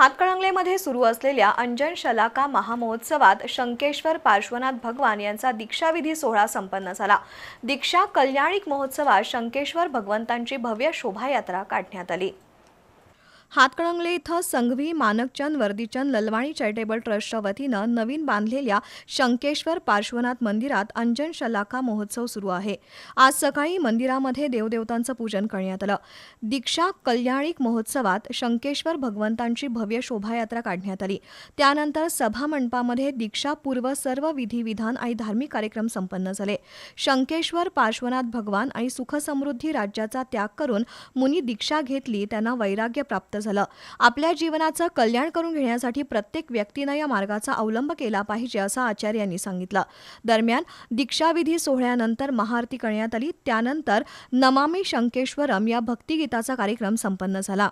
हातकणंगलेमध्ये सुरू असलेल्या अंजन शलाका महामहोत्सवात शंकेश्वर पार्श्वनाथ भगवान यांचा दीक्षाविधी सोहळा संपन्न झाला. दीक्षा कल्याणिक महोत्सवात शंकेश्वर भगवंतांची भव्य शोभायात्रा काढण्यात आली. हातकणंगले इथं संघवी मानकचंद वर्दीचंद ललवाणी चॅरिटेबल ट्रस्टच्या वतीनं नवीन बांधलेल्या शंकेश्वर पार्श्वनाथ मंदिरात अंजन शलाका महोत्सव सुरू आहे. आज सकाळी मंदिरामध्ये देवदेवतांचं पूजन करण्यात आलं. दीक्षा कल्याणिक महोत्सवात शंकेश्वर भगवंतांची भव्य शोभायात्रा काढण्यात आली. त्यानंतर सभामंडपामध्ये दीक्षापूर्व सर्व विधिविधान आणि धार्मिक कार्यक्रम संपन्न झाले. शंकेश्वर पार्श्वनाथ भगवान आणि सुखसमृद्धी राज्याचा त्याग करून मुनी दीक्षा घेतली त्यांना वैराग्य प्राप्त झालं. आपल्या जीवनाचं कल्याण करून घेण्यासाठी प्रत्येक व्यक्तीनं या मार्गाचा अवलंब केला पाहिजे असं आचार्यांनी सांगितलं. दरम्यान दीक्षाविधी सोहळ्यानंतर महाआरती करण्यात आली. त्यानंतर नमामी शंकेश्वरम या भक्तिगीताचा कार्यक्रम संपन्न झाला.